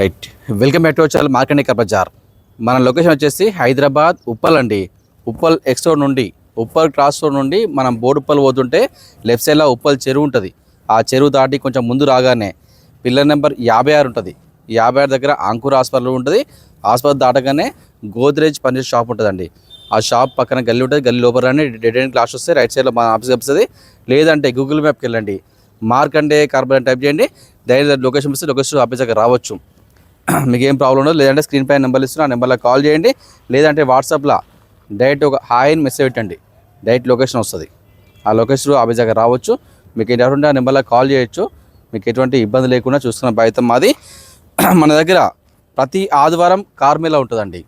Right welcome back to వచ్చారు మార్కండేకర్ బజార్ మన location వచ్చేసి హైదరాబాద్ ఉప్పల్ అండి. ఉప్పల్ ఎక్స్ రోడ్ నుండి ఉప్పల్ క్రాస్ రోడ్ నుండి మనం బోడుప్పల్ పోతుంటే లెఫ్ట్ సైడ్లో ఉప్పల్ చెరువు ఉంటుంది. ఆ చెరువు దాటి కొంచెం ముందు రాగానే పిల్లర్ నెంబర్ యాభై ఆరు ఉంటుంది. యాభై ఆరు దగ్గర అంకుర్ హాస్పిటల్ ఉంటుంది. హాస్పిటల్ దాటగానే గోద్రేజ్ పన్నీర్ షాప్ ఉంటుందండి. ఆ షాప్ పక్కన గల్లీ ఉంటుంది. గల్లీ లోపల రాని డెడ్ అండ్ క్లాస్ వస్తే రైట్ సైడ్లో మన ఆఫీస్ వస్తుంది లేదంటే గూగుల్ మ్యాప్కి వెళ్ళండి. మార్కండే కార్బన్ టైప్ చేయండి. డైరెక్ట్ లొకేషన్ వస్తే లొకేషన్ ఆఫీస్ దగ్గర రావచ్చు. మీకు ఏం ప్రాబ్లం ఉండదు. లేదంటే స్క్రీన్ పైన నెంబర్ ఇస్తున్నా ఆ నెంబర్లో కాల్ చేయండి. లేదంటే వాట్సాప్లో డైరెక్ట్ ఒక హాయ్ అని మెసేజ్ పెట్టండి. డైరెక్ట్ లొకేషన్ వస్తుంది. ఆ లొకేషన్ ఆఫీస్ దగ్గర రావచ్చు. మీకు ఎటువంటి ఆ నెంబర్లో కాల్ చేయొచ్చు. మీకు ఎటువంటి ఇబ్బంది లేకుండా చూసుకున్న బాధ్యత మాది. మన దగ్గర ప్రతి ఆదివారం కార్ ఉంటుందండి.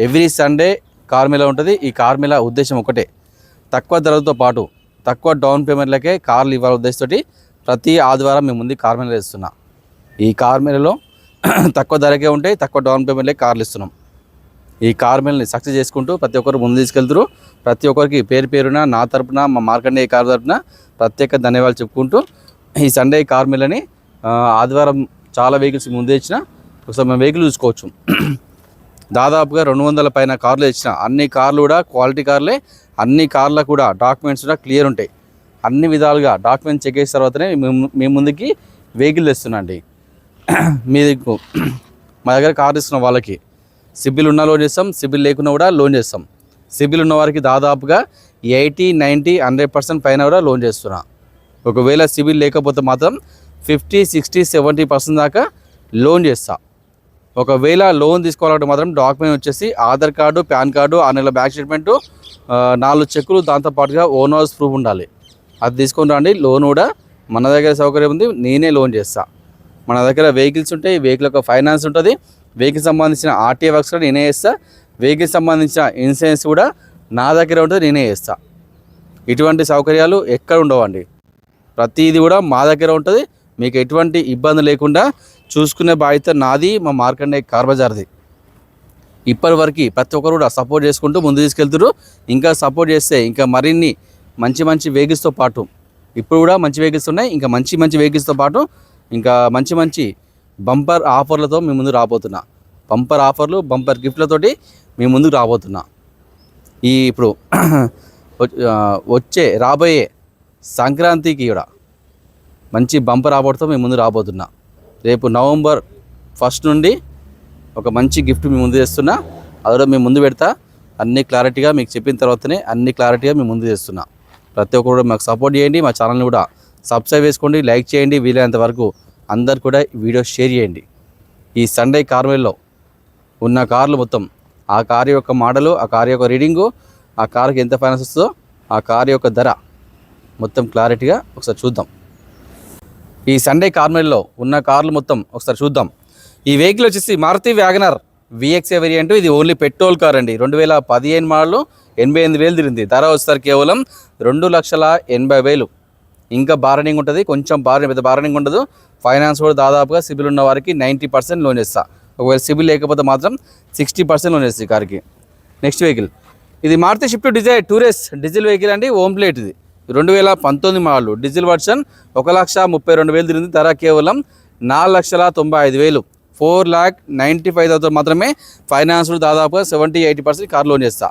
ఎవ్రీ సండే కార్ ఉంటుంది. ఈ కార్ ఉద్దేశం ఒకటే. తక్కువ ధరలతో పాటు తక్కువ డౌన్ పేమెంట్లకే కార్లు ఇవ్వాల ఉద్దేశంతో ప్రతి ఆదివారం మేము ముందు కార్ మేళా ఇస్తున్నా ఈ కార్మిలలో తక్కువ ధరకే ఉంటాయి తక్కువ డౌన్ పేమెంట్లే కార్లు ఇస్తున్నాం. ఈ కార్ సక్సెస్ చేసుకుంటూ ప్రతి ఒక్కరు ముందు తీసుకెళ్తారు. ప్రతి ఒక్కరికి పేరు పేరున నా తరపున మా మార్కండే కార్ తరపున ప్రత్యేక ధన్యవాదాలు చెప్పుకుంటూ ఈ సండే కార్ ఆదివారం చాలా వెహికల్స్ ముందు ఇచ్చిన ఒకసారి మేము వెహికల్ చూసుకోవచ్చు. దాదాపుగా రెండు వందల పైన కార్లు ఇచ్చిన అన్ని కార్లు కూడా క్వాలిటీ కార్లే అన్ని కార్ల కూడా డాక్యుమెంట్స్ కూడా క్లియర్ ఉంటాయి. అన్ని విధాలుగా డాక్యుమెంట్స్ చెక్ చేసిన తర్వాతనే మేము మీ ముందుకి వెహికల్ తెస్తున్నా మీకు మా దగ్గర కార్ ఇస్తున్న వాళ్ళకి సిబిల్ ఉన్న లోన్ చేస్తాం సిబిల్ లేకున్నా కూడా లోన్ చేస్తాం. సిబిల్ ఉన్న వారికి దాదాపుగా ఎయిటీ నైంటీ హండ్రెడ్ పర్సెంట్ పైన కూడా లోన్ చేస్తున్నా. ఒకవేళ సిబిల్ లేకపోతే మాత్రం ఫిఫ్టీ సిక్స్టీ సెవెంటీ పర్సెంట్ దాకా లోన్ చేస్తా. ఒకవేళ లోన్ తీసుకోవాలంటే మాత్రం డాక్యుమెంట్ వచ్చేసి ఆధార్ కార్డు పాన్ కార్డు ఆ నెల బ్యాంక్ స్టేట్మెంటు నాలుగు చెక్కులు దాంతోపాటుగా ఓనర్స్ ప్రూఫ్ ఉండాలి. అది తీసుకొని రండి లోన్ కూడా మన దగ్గర సౌకర్యం ఉంది నేనే లోన్ చేస్తాను మన దగ్గర వెహికల్స్ ఉంటాయి వెహికల్ యొక్క ఫైనాన్స్ ఉంటుంది. వెహికల్ సంబంధించిన ఆర్టీఏ వర్క్స్ కూడా నేనే చేస్తా. వెహికల్ సంబంధించిన ఇన్సూరెన్స్ కూడా నా దగ్గర ఉంటుంది నేనే చేస్తా. ఇటువంటి సౌకర్యాలు ఎక్కడ ఉండవండి. ప్రతిదీ కూడా మా దగ్గర ఉంటుంది. మీకు ఎటువంటి ఇబ్బంది లేకుండా చూసుకునే బాధ్యత నాది మా మార్కండే కార్ బజార్ది ఇప్పటి వరకు ప్రతి ఒక్కరు కూడా సపోర్ట్ చేసుకుంటూ ముందు తీసుకెళ్తారు ఇంకా సపోర్ట్ చేస్తే ఇంకా మరిన్ని మంచి మంచి వెహికల్స్తో పాటు ఇప్పుడు కూడా మంచి వెహికల్స్ ఉన్నాయి. ఇంకా మంచి మంచి వెహికల్స్తో పాటు ఇంకా మంచి మంచి బంపర్ ఆఫర్లతో మీ ముందు రాబోతున్నా. బంపర్ ఆఫర్లు బంపర్ గిఫ్ట్లతోటి మీ ముందుకు రాబోతున్నా. ఈ ఇప్పుడు వచ్చే రాబోయే సంక్రాంతికి కూడా మంచి బంపర్ ఆఫర్తో మీ ముందు రాబోతున్నా. రేపు నవంబర్ ఫస్ట్ నుండి ఒక మంచి గిఫ్ట్ మీ ముందు చేస్తున్నా. అది కూడా మీ ముందు పెడతా. అన్ని క్లారిటీగా మీకు చెప్పిన తర్వాతనే అన్ని క్లారిటీగా మీ ముందు చేస్తున్నా. ప్రతి ఒక్కరు మాకు సపోర్ట్ చేయండి. మా ఛానల్ని కూడా సబ్స్క్రైబ్ చేసుకోండి. లైక్ చేయండి. వీలైనంత వరకు అందరు కూడా వీడియో షేర్ చేయండి. ఈ సండే కార్మెల్లో ఉన్న కార్లు మొత్తం ఆ కారు యొక్క మోడలు ఆ కారు యొక్క రీడింగు ఆ కారుకి ఎంత ఫైనాన్స్ వస్తుందో ఆ కారు యొక్క ధర మొత్తం క్లారిటీగా ఒకసారి చూద్దాం. ఈ సండే కార్మెల్లో ఉన్న కార్లు మొత్తం ఒకసారి చూద్దాం. ఈ వెహికల్ వచ్చేసి Maruti Wagon R VXA variant ఇది ఓన్లీ పెట్రోల్ కార్ అండి. రెండు వేల పదిహేను మోడలు ఎనభై ఎనిమిది వేలు తిరిగింది. ధర వస్తారు కేవలం రెండు లక్షల ఎనభై వేలు. ఇంకా బారనింగ్ ఉంటుంది. కొంచెం బారని పెద్ద బారనింగ్ ఉండదు. ఫైనాన్స్ కూడా దాదాపుగా సిబిల్ ఉన్న వారికి నైంటీ పర్సెంట్ లోన్ ఇస్తా ఒకవేళ సిబిల్ లేకపోతే మాత్రం సిక్స్టీ పర్సెంట్ లోన్ ఇస్తుంది కార్కి. నెక్స్ట్ వెహికల్ ఇది Maruti Swift Dzire Tour S diesel vehicle అండి ఓమ్ ప్లేట్ ఇది. రెండు వేల పంతొమ్మిది మోడల్ డీజిల్ వర్షన్ ఒక లక్ష ముప్పై రెండు వేలు తిరిగింది. ధర కేవలం నాలుగు లక్షల తొంభై ఐదు వేలు. Four lakh ninety five thousand మాత్రమే ఫైనాన్స్ దాదాపుగా seventy eighty percent car loan చేస్తా.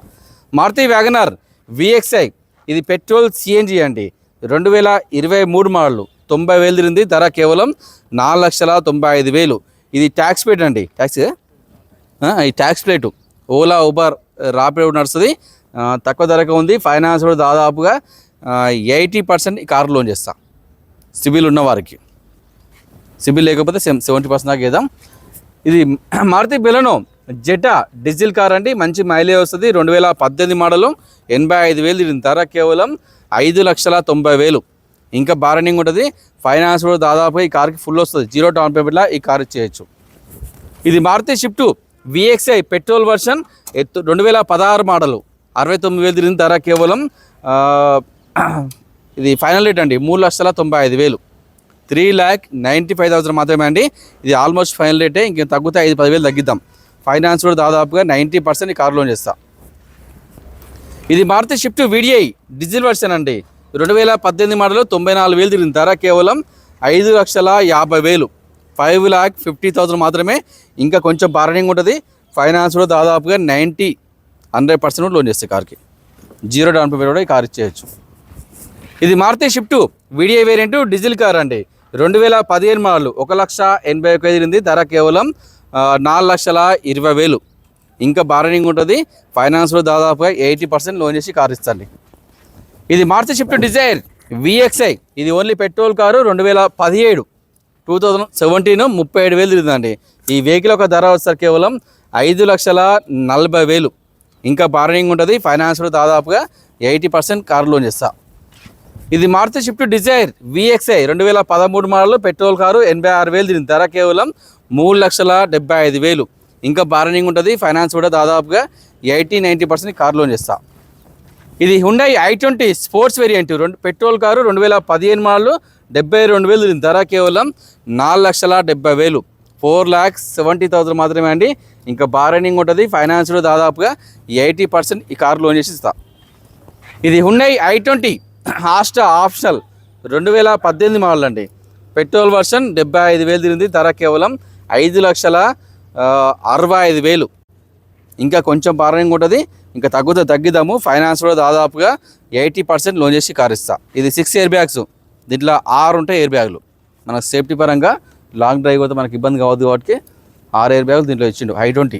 మారుతి వ్యాగనర్ విఎక్స్ఐ ఇది పెట్రోల్ సిఎన్జి అండి. రెండు వేల ఇరవై మూడు మోడల్ తొంభై వేలు తిరిగింది. ధర కేవలం నాలుగు లక్షల తొంభై ఐదు వేలు. ఇది ట్యాక్స్ ప్లేట్ అండి. ట్యాక్స్ ఈ tax plate Ola Uber Rapido నడుస్తుంది. తక్కువ ధరకు ఉంది. ఫైనాన్స్ కూడా దాదాపుగా ఎయిటీ పర్సెంట్ ఈ లోన్ చేస్తా. సిబిల్ ఉన్న వారికి. సిబిల్ లేకపోతే సెవెంటీ పర్సెంట్ దాకా వేద్దాం. ఇది Maruti Baleno Zeta diesel car అండి. మంచి మైలేజ్ వస్తుంది. రెండు వేల పద్దెనిమిది మోడలు ఎనభై ఐదు వేలు తిరిగిన ధర కేవలం ఐదు లక్షల తొంభై వేలు. ఇంకా బారనింగ్ ఉంటుంది. ఫైనాన్స్ కూడా దాదాపుగా ఈ కార్కి ఫుల్ వస్తుంది. జీరో డౌన్ పేమెంట్లో ఈ కార్ ఇచ్చేయచ్చు. ఇది Maruti Swift VXI petrol version ఎత్తు రెండు వేల పదహారు మోడలు అరవై తొమ్మిది వేలు తిరిగిన ధర కేవలం ఇది ఫైనల్ రేట్ అండి. మూడు లక్షల తొంభై ఐదు వేలు. Three lakh ninety five thousand మాత్రమే అండి. ఇది ఆల్మోస్ట్ ఫైనల్ రేటే ఇంకేం తగ్గితే ఐదు పదివేలు తగ్గిద్దాం. ఫైనాన్స్ కూడా దాదాపుగా నైంటీ పర్సెంట్ కార్ లోన్ చేస్తాం. ఇది Maruti Swift VDI diesel version అండి. రెండు వేల పద్దెనిమిది మోడల్ తొంభై నాలుగు వేలు తిరిగింది ధర కేవలం ఐదు లక్షల యాభై వేలు. ఫైవ్ ల్యాక్ ఫిఫ్టీ థౌసండ్ మాత్రమే. ఇంకా కొంచెం బార్గెనింగ్ ఉంటుంది. ఫైనాన్స్ కూడా దాదాపుగా నైంటీ హండ్రెడ్ పర్సెంట్ లోన్ చేస్తే కార్కి. జీరో డౌన్ పేమెంట్ కూడా ఈ కార్ ఇచ్చేయచ్చు. ఇది Maruti Swift video variant diesel car అండి. రెండు వేల పదిహేను మోడల్ ఒక లక్ష ఎనభై ఒక ధర కేవలం నాలుగు లక్షల ఇరవై వేలు. ఇంకా బార్గెనింగ్ ఉంటుంది. ఫైనాన్స్లో దాదాపుగా ఎయిటీ పర్సెంట్ లోన్ చేసి కార్ ఇస్తాండి. ఇది మారుతి షిఫ్ట్ డిజైర్ విఎక్స్ఐ ఇది ఓన్లీ పెట్రోల్ కారు రెండు వేల పదిహేడు టూ థౌజండ్ సెవెంటీన్ ముప్పై ఏడు వేలు తిరిగిందండి. ఈ వెహికల్ ఒక ధర వస్తారు కేవలం ఐదు లక్షల నలభై వేలు. ఇంకా బార్గెనింగ్ ఉంటుంది. ఫైనాన్స్లో దాదాపుగా ఎయిటీ పర్సెంట్ కార్ లోన్ చేస్తా. ఇది మారుతి షిఫ్ట్ డిజైర్ విఎక్స్ఐ రెండు వేల పదమూడు మోడల్ పెట్రోల్ కారు ఎనభై ఆరు వేలు దీని ధర కేవలం మూడు లక్షల డెబ్బై ఐదు వేలు. ఇంకా బార్గెనింగ్ ఉంటుంది. ఫైనాన్స్ కూడా దాదాపుగా eighty ninety percent car loan ఇస్తాం ఇది Hyundai I twenty sports variant రెండు పెట్రోల్ కారు రెండు వేల పదిహేను మోడల్ డెబ్బై రెండు వేలు దీని ధర కేవలం నాలుగు లక్షల డెబ్బై వేలు. ఫోర్ ల్యాక్స్ సెవెంటీ థౌసండ్ మాత్రమే అండి. ఇంకా బార్నింగ్ ఉంటుంది. ఫైనాన్స్ కూడా దాదాపుగా ఎయిటీ పర్సెంట్ ఈ కార్ లోన్ చేసి ఇస్తా. ఇది Hyundai I twenty Asta optional. రెండు వేల పద్దెనిమిది మోడల్ అండి. పెట్రోల్ వర్షన్ డెబ్బై ఐదు వేలు తిరిగింది ధర కేవలం ఐదు లక్షల అరవై ఐదు వేలు. ఇంకా కొంచెం బార్గెనింగ్ ఉంటుంది. ఇంకా తగ్గుతా తగ్గిద్దాము. ఫైనాన్స్ కూడా దాదాపుగా ఎయిటీ పర్సెంట్ లోన్ చేసి కార్ ఇస్తా. ఇది సిక్స్ ఇయర్ బ్యాగ్స్. దీంట్లో ఆరు ఉంటాయి ఎయిర్ బ్యాగులు. మనకు సేఫ్టీ పరంగా లాంగ్ డ్రైవ్ అయితే మనకి ఇబ్బంది కావద్దు కాబట్టి ఆరు ఎయిర్ బ్యాగులు దీంట్లో ఇచ్చిండు. I twenty.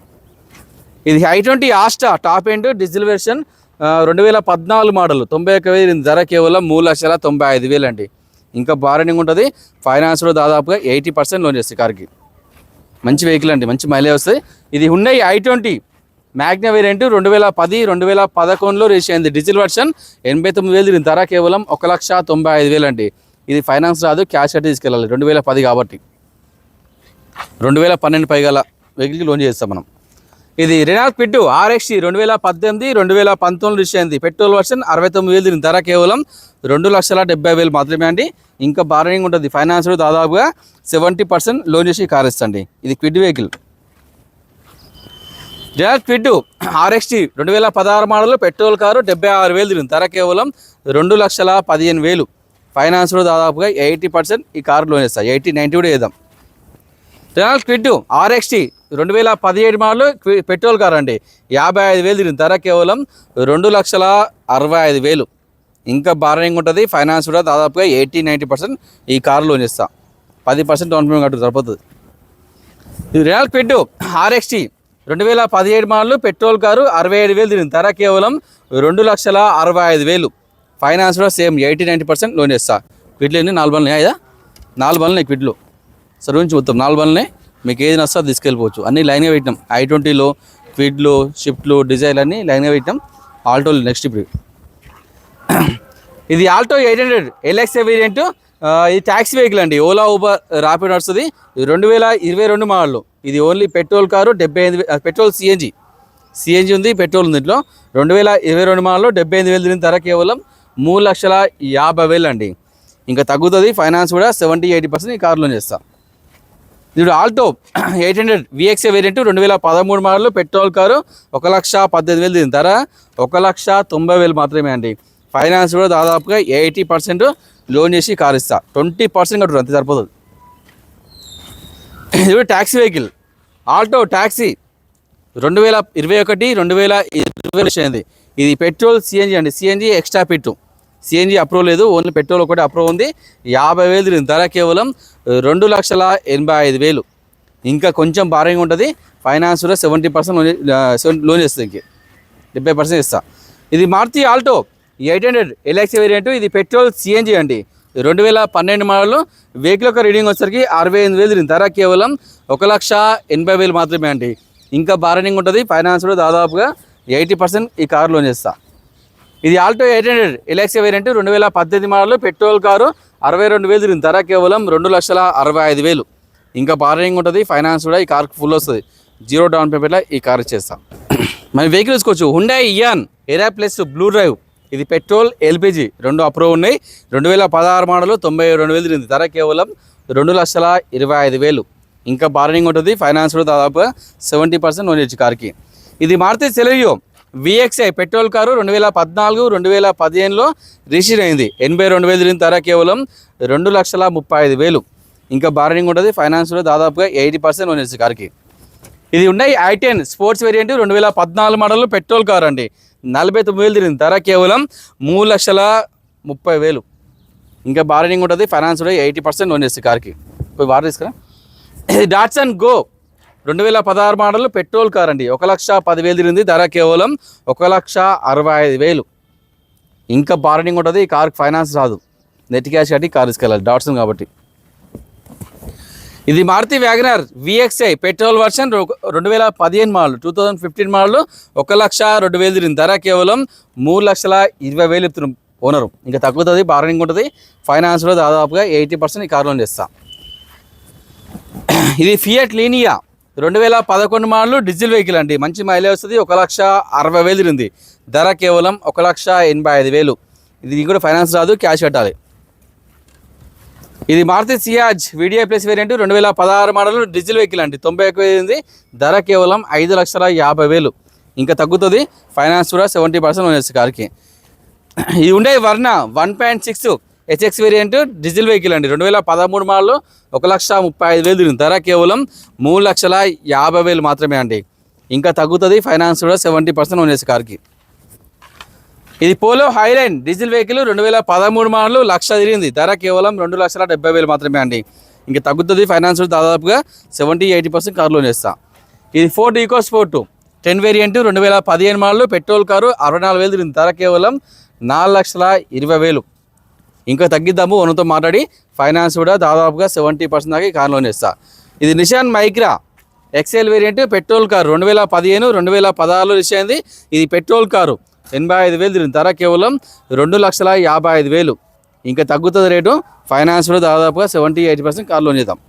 ఇది I twenty Asta. Top end diesel version రెండు వేల పద్నాలుగు మోడల్. తొంభై ఒక్క వేలు ధర కేవలం మూడు లక్షల తొంభై ఐదు వేలు అండి. ఇంకా బార్గెనింగ్ ఉంటుంది. ఫైనాన్స్లో దాదాపుగా ఎయిటీ పర్సెంట్ లోన్ చేస్తే కార్కి. మంచి వెహికల్ అండి మంచి మైలేజ్ వస్తాయి ఇది Hyundai I twenty Magna variant రెండు వేల పది రెండు వేల పదకొండులో రిలీజ్ అయింది. డీజిల్ వర్షన్ ఎనభై తొమ్మిది వేలు దీని ధర కేవలం ఒక లక్ష తొంభై ఐదు వేలు అండి ఇది ఫైనాన్స్ రాదు క్యాష్ కట్టి తీసుకెళ్ళాలి. రెండు వేల పది కాబట్టి. రెండు వేల పన్నెండు పైగల వెహికల్కి లోన్ చేస్తాం మనం. ఇది రెనాల్ట్ క్విడ్ ఆర్ఎక్సీ రెండు వేల పద్దెనిమిది రెండు వేల పంతొమ్మిది రిలీజ్ అయింది. పెట్రోల్ వర్షన్ అరవై తొమ్మిది వేలు దీని ధర కేవలం రెండు లక్షల డెబ్బై వేలు మాత్రమే అండి. ఇంకా బార్గెనింగ్ ఉంటుంది. ఫైనాన్స్ దాదాపుగా సెవెంటీ పర్సెంట్ లోన్ చేసి కార్ ఇస్తండి. ఇది Kwid vehicle general Kwid RXT రెండు వేల పదహారు మోడల్ పెట్రోల్ కారు డెబ్బై ఆరు వేలు తిరిగింది. ధర కేవలం రెండు లక్షల పదిహేను వేలు. ఫైనాన్స్లో దాదాపుగా ఎయిటీ పర్సెంట్ ఈ కారు లోన్ ఇస్తాయి ఎయిటీ నైంటీ కూడా వేద్దాం రెనాల్ట్ క్విడ్ ఆర్ఎక్స్టీ రెండు వేల పదిహేడు మోడల్ పెట్రోల్ కార్ అండి. యాభై ఐదు వేలు తిరిగింది. ధర కేవలం రెండు లక్షల అరవై ఐదు వేలు. ఇంకా బార్గెనింగ్ ఉంటుంది. ఫైనాన్స్ కూడా దాదాపుగా ఎయిటీ నైంటీ పర్సెంట్ ఈ కారు లోన్ ఇస్తాను పది పర్సెంట్ డౌన్ పేమెంట్ కట్టు సరిపోతుంది. ఇది రియల్ క్విడ్ ఆర్ఎక్స్టీ రెండు వేల పదిహేడు మోడల్ పెట్రోల్ కారు అరవై ఐదు వేలు తిరిగింది. ధర కేవలం రెండు లక్షల అరవై ఐదు వేలు. ఫైనాన్స్ కూడా same eighty ninety percent loan ఇస్తాను క్విడ్లు ఎన్ని? నాలుగు బండ్లు అయ్యా నాలుగు బండ్లు క్విడ్లు సరే నుంచి మొత్తం నాలుగు బండ్లనే మీకు ఏది నస్తే అది తీసుకెళ్ళిపోవచ్చు. అన్నీ లైన్గా పెట్టినాం. ఐ ట్వంటీలో క్విడ్లు షిఫ్ట్లు డిజైన్ అన్నీ లైన్గా పెట్టినాం. ఆల్టోలు నెక్స్ట్ ఇప్పుడు. ఇది Alto eight hundred LXA variant. ఇది ట్యాక్సీ వెహికల్ అండి. ఓలా ఊబర్ ర్యాపిడ్ వస్తుంది ఇది రెండు వేల ఇరవై రెండు మోడల్. ఇది ఓన్లీ పెట్రోల్ కారు డెబ్బై ఐదు పెట్రోల్ సిఎన్జి. సిఎన్జి ఉంది పెట్రోల్ ఉంది ఇంట్లో రెండు వేల ఇరవై రెండు మోడల్లో డెబ్బై ఎనిమిది వేలు దీని ధర కేవలం మూడు లక్షల యాభై వేలు అండి. ఇంకా తగ్గుతుంది. ఫైనాన్స్ కూడా సెవెంటీ ఎయిటీ పర్సెంట్ ఈ కార్ లోన్ ఇప్పుడు Alto eight hundred VXA variant రెండు వేల పదమూడు మోడల్లో పెట్రోల్ కారు ఒక లక్ష పద్దెనిమిది వేలు దీని ధర ఒక లక్ష తొంభై వేలు మాత్రమే అండి. ఫైనాన్స్ కూడా దాదాపుగా ఎయిటీ పర్సెంట్ లోన్ చేసి కారు ఇస్తా. ట్వంటీ పర్సెంట్ కట్టు అంతే సరిపోతుంది ఇది ట్యాక్సీ వెహికల్. ఆల్టో ట్యాక్సీ రెండు వేల ఇరవై ఒకటి రెండు వేల ఇరవై ఇది పెట్రోల్ సిఎన్జి అండి. సిఎన్జి ఎక్స్ట్రా పెట్టు సిఎన్జి అప్రూవ్ లేదు ఓన్లీ పెట్రోల్ ఒకటి అప్రూవ్ ఉంది. యాభై వేలు ధర కేవలం రెండు లక్షల ఎనభై ఐదు వేలు. ఇంకా కొంచెం భారంగా ఉంటుంది. ఫైనాన్స్ కూడా సెవెంటీ పర్సెంట్ లోన్ లోన్ చేస్తుంది ఇంకే. డెబ్బై పర్సెంట్ ఇస్తా ఇది Maruti Alto eight hundred LXI variant ఇది పెట్రోల్ సిఎన్జి అండి. రెండు వేల పన్నెండు మోడల్. వెహికల్ యొక్క రీడింగ్ వచ్చేసరికి అరవై ఎనిమిది వేలు ధర కేవలం ఒక లక్ష ఎనభై వేలు మాత్రమే అండి. ఇంకా బార్గెనింగ్ ఉంటుంది. ఫైనాన్స్ కూడా దాదాపుగా ఎయిటీ పర్సెంట్ ఈ కారు లోన్ చేస్తా. ఇది Alto eight hundred. LXI variant రెండు వేల పద్దెనిమిది మోడల్ పెట్రోల్ కారు అరవై రెండు వేలు దీని ధర కేవలం రెండు లక్షల అరవై ఐదు వేలు. ఇంకా బార్గెనింగ్ ఉంటుంది ఫైనాన్స్ కూడా ఈ కార్కి ఫుల్ వస్తుంది. జీరో డౌన్ పేమెంట్లో ఈ కార్ ఇచ్చేస్తాం. మన వెహికల్ తీసుకోవచ్చు Hyundai Eon Era plus blue drive ఇది పెట్రోల్ ఎల్పిజి రెండు అప్రూవ్ ఉన్నాయి. రెండు వేల పదహారు మోడల్ తొంభై రెండు వేలు దీని ధర కేవలం రెండు లక్షల ఇరవై ఐదు వేలు. ఇంకా బార్గెనింగ్ ఉంటుంది ఫైనాన్స్ కూడా దాదాపుగా సెవెంటీ పర్సెంట్ ఇచ్చి కార్కి ఇది Maruti Celerio VXI petrol car రెండు వేల పద్నాలుగు రెండు వేల పదిహేనులో రిజిస్టర్ అయింది. ఎనభై రెండు వేలు తిరిగిన ధర కేవలం రెండు లక్షల ముప్పై ఐదు వేలు. ఇంకా బార్గెనింగ్ ఉంటుంది ఫైనాన్స్లో దాదాపుగా ఎయిటీ పర్సెంట్ లోన్ కార్కి. ఇది ఉన్నాయి ఐ టెన్ స్పోర్ట్స్ వేరియంట్ రెండు వేల పద్నాలుగు మోడల్ పెట్రోల్ కార్ అండి. నలభై తొమ్మిది వేలు తిరిగింది ధర కేవలం మూడు లక్షల ముప్పై వేలు. ఇంకా బార్గెనింగ్ ఉంటుంది ఫైనాన్స్ కూడా ఎయిటీ పర్సెంట్ లోన్ ఇస్తుంది కార్కి. పోయి వాటర్ తీసుకురా. డాట్సన్ గో రెండు వేల పదహారు మోడల్ పెట్రోల్ కార్ అండి ఒక లక్ష పదివేలు తిరిగింది. ధర కేవలం ఒక లక్ష అరవై ఐదు వేలు. ఇంకా బార్డింగ్ ఉంటుంది. ఈ కార్కి ఫైనాన్స్ రాదు. నెట్ క్యాష్ కట్టి కార్ తీసుకెళ్ళాలి. డాట్సన్ కాబట్టి. ఇది Maruti WagonR VXI petrol version రెండు వేల పదిహేను model two thousand fifteen model ఒక లక్ష రెండు వేలు తిరిగింది. ధర కేవలం మూడు లక్షల ఇరవై వేలు ఇస్తున్నాం ఓనరు. ఇంకా తగ్గుతుంది బార్గెనింగ్ ఉంటుంది. ఫైనాన్స్లో దాదాపుగా ఎయిటీ పర్సెంట్ ఈ కార్ లోన్ చేస్తాం. ఇది ఫియట్ లీనియా రెండు వేల పదకొండు మోడల్ డీజిల్ వెహికల్ అండి. మంచి మైలేజ్ వస్తుంది. ఒక లక్ష అరవై వేలు తిరిగింది. ధర కేవలం ఒక లక్ష ఎనభై ఐదు వేలు. ఇది కూడా ఫైనాన్స్ రాదు క్యాష్ కట్టాలి. ఇది Maruti Ciaz VDI plus variant రెండు వేల పదహారు మోడల్ డీజిల్ వెహికల్ అండి. తొంభై ఎక్కువ ఉంది ధర కేవలం ఐదు లక్షల యాభై వేలు. ఇంకా తగ్గుతుంది. ఫైనాన్స్ కూడా సెవెంటీ పర్సెంట్ ఉంది కార్కి. ఇది ఉండే Verna one point six HX variant diesel vehicle అండి. రెండు వేల పదమూడు మోడల్ ఒక లక్ష ముప్పై ఐదు వేలు తిరిగింది. ధర కేవలం మూడు లక్షల యాభై వేలు మాత్రమే అండి. ఇంకా తగ్గుతుంది ఫైనాన్స్ కూడా సెవెంటీ పర్సెంట్ ఉండేసి కార్కి ఇది పోలో హైలైన్ డీజిల్ వెహికల్ రెండు వేల పదమూడు మోడల్ లక్ష తిరిగింది. ధర కేవలం రెండు లక్షల డెబ్బై వేలు మాత్రమే అండి. ఇంకా తగ్గుతుంది ఫైనాన్స్ దాదాపుగా seventy eighty percent car loan చేస్తా. ఇది Ford EcoSport ten variant రెండు వేల పదిహేను మోడల్ పెట్రోల్ కారు అరవై నాలుగు వేలు తిరిగింది. ధర కేవలం నాలుగు లక్షల ఇరవై వేలు. ఇంకా తగ్గిద్దాము. ఓనర్తో మాట్లాడి ఫైనాన్స్ కూడా దాదాపుగా సెవెంటీ పర్సెంట్ దాకా కార్ లోన్ ఇస్తా ఇది Nissan Micra XL variant petrol car. రెండు వేల పదిహేను రెండు వేల పదహారులో ఇచ్చేది ఇది పెట్రోల్ కారు. ఎనభై ఐదు వేలు ధర కేవలం రెండు లక్షల యాభై ఐదు వేలు. ఇంకా తగ్గుతుంది రేటు. ఫైనాన్స్ కూడా దాదాపుగా seventy eighty percent car loan చేద్దాం.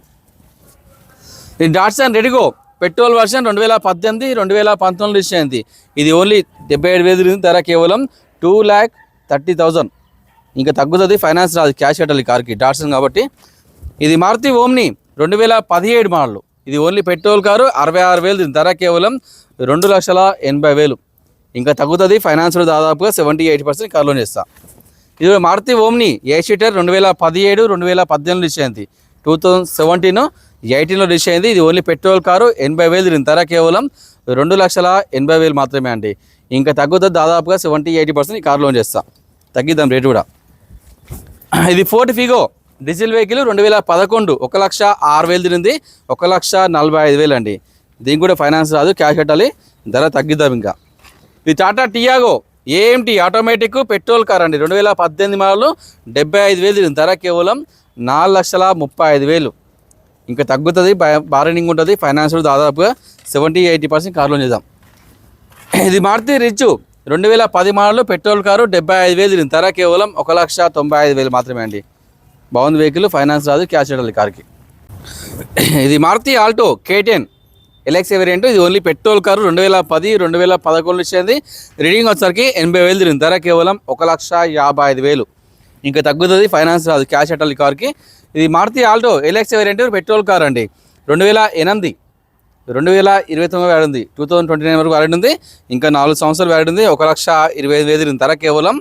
ఇది డాట్సన్ రెడిగో పెట్రోల్ వర్షన్ రెండు వేల పద్దెనిమిది రెండు వేల పంతొమ్మిది ఇచ్చేది ఇది ఓన్లీ డెబ్బై ఏడు వేలు ధర కేవలం టూ ల్యాక్ థర్టీ థౌజండ్. ఇంకా తగ్గుతుంది ఫైనాన్స్ రాదు క్యాష్ కట్టాలి కార్కి డాట్సన్ కాబట్టి. ఇది మారుతి ఓమ్ని రెండు వేల పదిహేడు మోడల్. ఇది ఓన్లీ పెట్రోల్ కారు అరవై ఆరు వేలు దీని ధర కేవలం రెండు లక్షల ఎనభై వేలు. ఇంకా తగ్గుతుంది ఫైనాన్స్లో దాదాపుగా seventy eighty percent car loan చేస్తా. ఇది మారుతి ఓమ్ని ఏ సీటర్ రెండు వేల పదిహేడు రెండు వేల పద్దెనిమిది రిచ్ అయింది. టూ థౌజండ్ సెవెంటీన్ ఎయిటీన్లో రిలీజ్ అయింది. ఇది ఓన్లీ పెట్రోల్ కారు ఎనభై వేలు దీని ధర కేవలం రెండు లక్షల ఎనభై వేలు మాత్రమే అండి. ఇంకా తగ్గుతుంది దాదాపుగా సెవెంటీ ఎయిటీ పర్సెంట్ ఈ కార్ లోన్ చేస్తా. తగ్గిద్దాం రేటు కూడా. ఇది ఫోర్ట్ ఫిగో. డీజిల్ వెహికల్ రెండు వేల పదకొండు ఒక లక్ష ఆరు వేలు తిరిగింది. ఒక లక్ష నలభై ఐదు వేలు అండి. దీనికి కూడా ఫైనాన్స్ రాదు క్యాష్ కట్టాలి ధర తగ్గిద్దాం ఇంకా. ఇది Tata Tiago AMT automatic petrol car అండి. రెండు వేల పద్దెనిమిది మోడల్ డెబ్బై ఐదు వేలు తిరిగింది. ధర కేవలం నాలుగు లక్షల ముప్పై ఐదు వేలు. ఇంకా తగ్గుతుంది బార్గెనింగ్ ఉంటుంది ఫైనాన్స్ దాదాపుగా seventy eighty percent car loan చేద్దాం. ఇది మారుతి రిచ్ రెండు వేల పది మోడల్ పెట్రోల్ కారు డెబ్బై ఐదు వేలు తిరిగింది. ధర కేవలం ఒక లక్ష తొంభై ఐదు వేలు మాత్రమే అండి. బాగుంది వెహికల్ ఫైనాన్స్ రాదు క్యాష్ ఇవ్వాలి కార్కి ఇది Maruti Alto K ten LXI variant. ఇది ఓన్లీ పెట్రోల్ కారు రెండు వేల పది రెండు వేల పదకొండు ఇచ్చింది రీడింగ్ వచ్చరికి ఎనభై వేలు తిరిగింది. ధర కేవలం ఒక లక్ష యాభై ఐదు వేలు. ఇంకా తగ్గుతుంది ఫైనాన్స్ రాదు క్యాష్ అటల్ కార్కి ఇది Maruti Alto LXI variant petrol car అండి. రెండు వేల ఎనిమిది రెండు వేల ఇరవై తొమ్మిది వ్యాడ్ ఉంది టూ థౌసండ్ ట్వంటీ నైన్ వరకు వ్యాలిడ్ ఉంది ఇంకా నాలుగు సంవత్సరాలు వ్యాలిడ్ ఉంది ఒక లక్ష ఇరవై ఐదు వేలు ధర కేవలం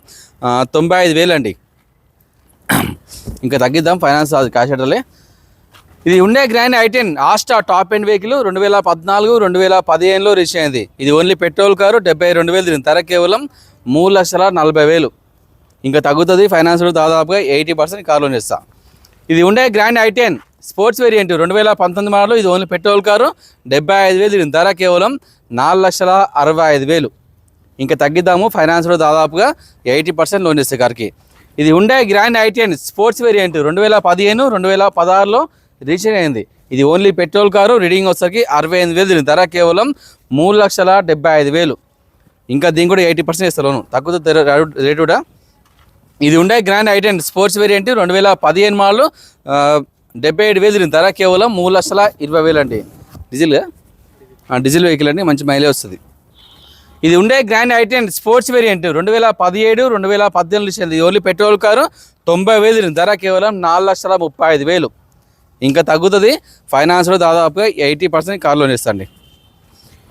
తొంభై ఐదు వేలు అండి. ఇంకా తగ్గిద్దాం. ఫైనాన్స్ అది క్యాష్ అటలే ఇది ఉండే Grand i ten Asta top end vehicle రెండు వేల పద్నాలుగు రెండు వేల పదిహేనులో రీచ్ అయింది. ఇది ఓన్లీ పెట్రోల్ కారు డెబ్బై రెండు వేలు ధర కేవలం మూడు లక్షల నలభై వేలు. ఇంకా తగ్గుతుంది. ఫైనాన్స్ దాదాపుగా ఎయిటీ పర్సెంట్ కార్ లోన్ ఇస్తా ఇది ఉండే గ్రాండ్ ఐటెన్ స్పోర్ట్స్ వేరియంట్ రెండు వేల పంతొమ్మిది మోడల్ ఇది ఓన్లీ పెట్రోల్ కారు డెబ్బై ఐదు వేలు దీని ధర కేవలం నాలుగు లక్షల అరవై ఐదు వేలు. ఇంకా తగ్గిద్దాము ఫైనాన్స్లో దాదాపుగా ఎయిటీ పర్సెంట్ లోన్ ఇస్తే కార్కి. ఇది ఉండే గ్రాండ్ ఐటీఎన్ స్పోర్ట్స్ వేరియంట్ రెండు వేల పదిహేను రెండు వేల పదహారులో రిజిస్టర్ అయింది. ఇది ఓన్లీ పెట్రోల్ కారు రీడింగ్ వచ్చేసరికి అరవై ఎనిమిది వేలు దీని ధర కేవలం మూడు లక్షల డెబ్బై ఐదు వేలు. ఇంకా దీని కూడా ఎయిటీ పర్సెంట్ ఇస్తారు లోను. తగ్గుతుంది రేటు కూడా. ఇది ఉండే గ్రాండ్ ఐటెన్ స్పోర్ట్స్ వేరియంట్ రెండు వేల పదిహేను మోడల్ డెబ్బై ఏడు వేలు ధర కేవలం మూడు లక్షల ఇరవై వేలు అండి. డీజిల్? డీజిల్ వెహికల్ అండి మంచి మైలేజ్ వస్తుంది. ఇది ఉండే గ్రాండ్ ఐటెన్ స్పోర్ట్స్ వేరియంట్ రెండు వేల పదిహేడు రెండు వేల పద్దెనిమిది ఓన్లీ పెట్రోల్ కారు తొంభై వేలు ధర కేవలం నాలుగు లక్షల ముప్పై ఐదు వేలు. ఇంకా తగ్గుతుంది ఫైనాన్స్లో దాదాపుగా ఎయిటీ పర్సెంట్ కార్ లోన్ ఇస్తండి.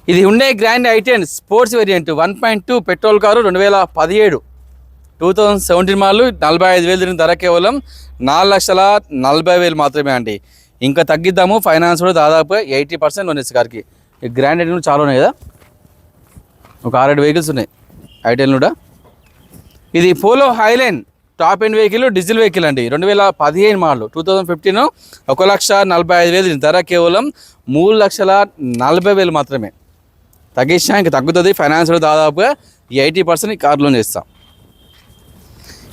ఇది ఉండే Grand i ten sports variant one point two petrol car రెండు వేల పదిహేడు. టూ థౌజండ్ సెవెంటీన్ మాలు నలభై ఐదు వేలు తిరిగిన ధర కేవలం నాలుగు లక్షల నలభై వేలు మాత్రమే అండి. ఇంకా తగ్గిద్దాము ఫైనాన్స్ కూడా దాదాపు ఎయిటీ పర్సెంట్ ఉన్నాయి ఇస్తుంది కార్కి గ్రాండ్ ఐటెన్ చాలా ఉన్నాయి కదా? ఒక ఆరేడు వెహికల్స్ ఉన్నాయి. ఐటెన్ కూడా ఇది Polo Highline top end vehicle diesel vehicle అండి. రెండు వేల పదిహేను మోడల్ టూ థౌజండ్ ఫిఫ్టీన్ ఒక లక్ష నలభై ఐదు వేలు ధర కేవలం మూడు లక్షల నలభై వేలు మాత్రమే. తగ్గించినా ఇంకా తగ్గుతుంది ఫైనాన్స్ కూడా దాదాపుగా ఎయిటీ పర్సెంట్ కార్ లోన్ చేస్తాం.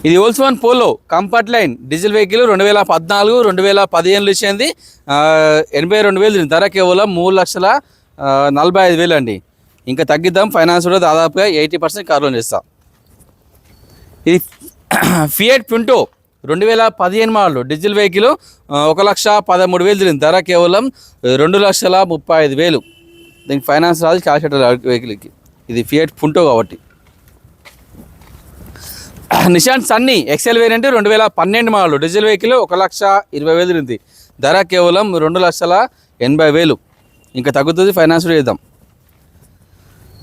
ఇది Volkswagen Polo Comfortline diesel vehicle రెండు వేల పద్నాలుగు రెండు వేల పదిహేనులో ఇచ్చింది. ఎనభై రెండు వేలు ధర కేవలం మూడు లక్షల నలభై ఐదు వేలు అండి. ఇంకా తగ్గిద్దాం ఫైనాన్స్ కూడా దాదాపుగా ఎయిటీ పర్సెంట్ కార్ లోన్ చేస్తాం. ఇది ఫియట్ పింటో రెండు వేల పదిహేను మోడల్ డీజిల్ వెహికల్ ఒక లక్ష పదమూడు వేలు తిరిగింది ధర కేవలం రెండు లక్షల ముప్పై ఐదు వేలు. దీనికి ఫైనాన్స్ రాదు క్యాష్ వెహికల్కి ఇది ఫియట్ పుంటో కాబట్టి. నిషాన్ సన్నీ ఎక్సెల్ వేరియంట్ రెండు వేల పన్నెండు మోడల్ డీజిల్ వెహికల్ ఒక లక్ష ఇరవై వేలు ఉంది ధర కేవలం రెండు లక్షల ఎనభై వేలు. ఇంకా తగ్గుతుంది ఫైనాన్స్ చేద్దాం.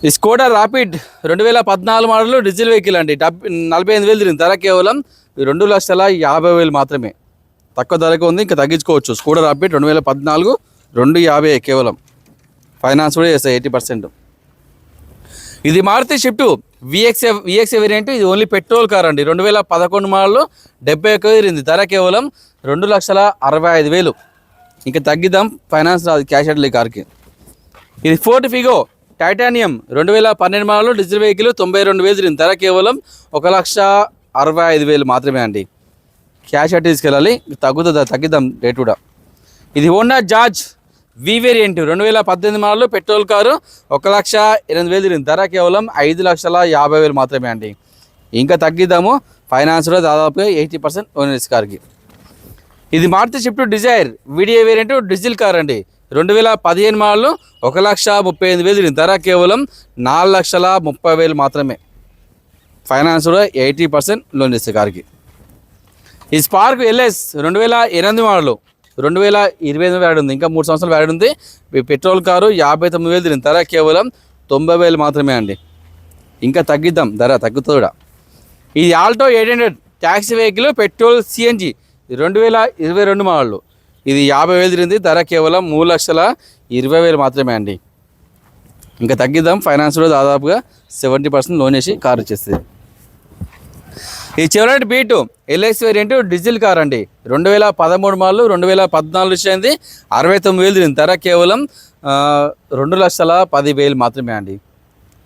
ఈ స్కోడా రాపిడ్ రెండు వేల పద్నాలుగు మోడల్ డీజిల్ వెహికల్ అండి. డబ్ నలభై ఐదు వేలు తిరిగింది. ధర కేవలం రెండు లక్షల యాభై వేలు మాత్రమే. తక్కువ ధరకు ఉంది ఇంకా తగ్గించుకోవచ్చు. స్కోడా రాపిడ్ రెండు వేల పద్నాలుగు రెండు యాభై కేవలం. ఫైనాన్స్ కూడా చేస్తాయి ఎయిటీ పర్సెంట్. ఇది Maruti Swift VXE VXA variant ఇది ఓన్లీ పెట్రోల్ కార్ అండి. రెండు వేల పదకొండు మోడల్లో డెబ్బై ఒక్క తిరిగింది ధర కేవలం రెండు లక్షల అరవై ఐదు వేలు. ఇంకా తగ్గిద్దాం. ఫైనాన్స్ రాదు. క్యాష్ అట్లే కార్కి. ఇది ఫోర్ట్ ఫిగో టైటానియం రెండు వేల పన్నెండు మోడల్లో డీజిల్ వెహికల్ తొంభై రెండు వేలు తిరిగింది ధర కేవలం ఒక లక్ష అరవై ఐదు వేలు మాత్రమే అండి. క్యాష్ అట్ తీసుకెళ్ళాలి. తగ్గుతుందా? తగ్గిద్దాం. రేట్ కూడా. ఇది హోండా జార్జ్ వి వేరియంట్. రెండు వేల పద్దెనిమిది మోడల్ పెట్రోల్ కారు ఒక లక్ష ఎనిమిది వేలు తిరిగింది. ధర కేవలం ఐదు లక్షల యాభై వేలు మాత్రమే అండి. ఇంకా తగ్గిద్దాము. ఫైనాన్స్ కూడా దాదాపుగా ఎయిటీ పర్సెంట్ ఓనర్స్ కార్కి. ఇది Maruti Swift Dzire VDI variant diesel car అండి. రెండు వేల పదిహేను మోడల్ ఒక లక్ష ముప్పై ఎనిమిది వేలు తిరిగింది. ధర కేవలం నాలుగు లక్షల ముప్పై వేలు మాత్రమే. ఫైనాన్స్ కూడా ఎయిటీ పర్సెంట్ లోన్ ఇస్తే కార్కి. ఈ స్పార్క్ ఎల్ఎస్ రెండు వేల ఎనిమిది మోడలు రెండు వేల ఇరవై ఎనిమిది వ్యాడ్ ఉంది. ఇంకా మూడు సంవత్సరాలు వ్యాడ్ ఉంది. పెట్రోల్ కారు యాభై తొమ్మిది వేలు తిరిగింది. ధర కేవలం తొంభై వేలు మాత్రమే అండి. ఇంకా తగ్గిద్దాం. ధర తగ్గుతుంది కూడా. ఇది Alto eight hundred taxi vehicle petrol CNG రెండు వేల ఇరవై రెండు మోడళ్ళు ఇది యాభై వేలు తిరిగింది. ధర కేవలం మూడు లక్షల ఇరవై వేలు మాత్రమే అండి. ఇంకా తగ్గిద్దాం. ఫైనాన్స్లో దాదాపుగా సెవెంటీ పర్సెంట్ లోన్ వేసి కారు ఇచ్చేస్తుంది. ఈ చివరి Beat LIC variant diesel car అండి. రెండు వేల పదమూడు మార్లు రెండు వేల పద్నాలుగు వచ్చింది అరవై తొమ్మిది వేలు దీని ధర కేవలం రెండు లక్షల పది వేలు మాత్రమే అండి.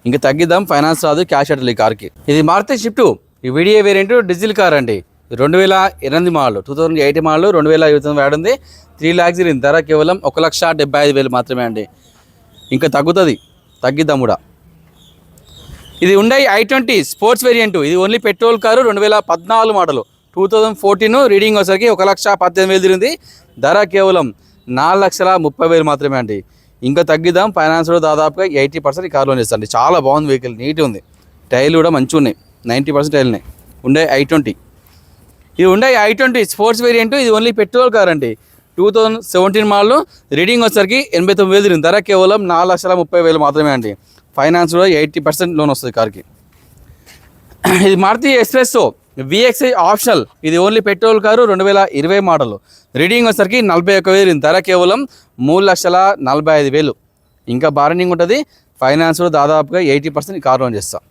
ఇంకా తగ్గిద్దాం ఫైనాన్స్ రాదు క్యాష్ అట్ల ఈ కార్కి. ఇది మారుతి షిఫ్ట్ ఈ వీడియో వేరియంట్ డీజిల్ కార్ అండి. రెండు వేల ఎనిమిది model two thousand eighty model రెండు వేల ఇరవై తొమ్మిది వాడింది త్రీ ల్యాక్స్ దీని ధర కేవలం ఒక లక్ష డెబ్బై ఐదు వేలు మాత్రమే అండి. ఇంకా తగ్గుతుంది తగ్గిద్దాం కూడా. ఇది ఉండే ఐ ట్వంటీ స్పోర్ట్స్ వేరియంట్ ఇది ఓన్లీ పెట్రోల్ కారు రెండు వేల పద్నాలుగు model two thousand fourteen reading వచ్చేసరికి ఒక లక్ష పద్దెనిమిది వేలు తిరిగింది. ధర కేవలం నాలుగు లక్షల ముప్పై వేలు మాత్రమే అండి. ఇంకా తగ్గిద్దాం. ఫైనాన్స్ కూడా దాదాపుగా ఎయిటీ పర్సెంట్ ఈ లోన్ ఇస్తుంది. చాలా బాగుంది వెహికల్ నీట్ ఉంది. టైర్లు కూడా మంచిగా ఉన్నాయి. నైంటీ పర్సెంట్ టైర్లు ఉన్నాయి. ఉండే ఐ ట్వంటీ ఇది ఉండే ఐ ట్వంటీ స్పోర్ట్స్ వేరియంట్ ఇది ఓన్లీ పెట్రోల్ కార్ అండి. Two thousand seventeen model reading వచ్చేసరికి ఎనభై తొమ్మిది వేలు తిరిగింది. ధర కేవలం నాలుగు లక్షల ముప్పై వేలు మాత్రమే అండి. ఫైనాన్స్ కూడా ఎయిటీ పర్సెంట్ లోన్ వస్తుంది కార్కి. ఇది మారుతి ఎక్స్ప్రెస్సో విఎక్స్ఐ ఆప్షనల్. ఇది ఓన్లీ పెట్రోల్ కారు రెండు వేల ఇరవై మోడల్. రీడింగ్ వచ్చేసరికి నలభై ఒక్క వేలు. ధర కేవలం మూడు లక్షల నలభై ఐదు వేలు. ఇంకా బార్నింగ్ ఉంటుంది. ఫైనాన్స్ కూడా దాదాపుగా ఎయిటీ పర్సెంట్ కార్ లోన్ చేస్తాం.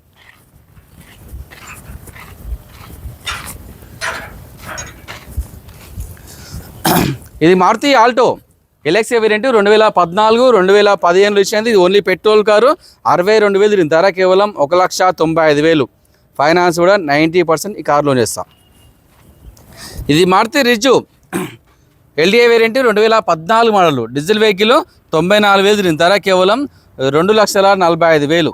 ఇది మారుతి ఆల్టో. ఎలక్సే వేరియంట్ రెండు వేల పద్నాలుగు రెండు వేల పదిహేనులో ఇచ్చింది. ఇది ఓన్లీ పెట్రోల్ కారు. అరవై రెండు వేలు దీని ధర కేవలం ఒక లక్ష తొంభై ఐదు వేలు. ఫైనాన్స్ కూడా నైంటీ పర్సెంట్ ఈ కార్ లోన్ చేస్తాం. ఇది మారుతి రిజు ఎల్డిఏ వేరియంట్ రెండు వేల పద్నాలుగు మోడల్ డీజిల్ వెహికల్ తొంభై నాలుగు వేలు దీని ధర కేవలం రెండు లక్షల నలభై ఐదు వేలు.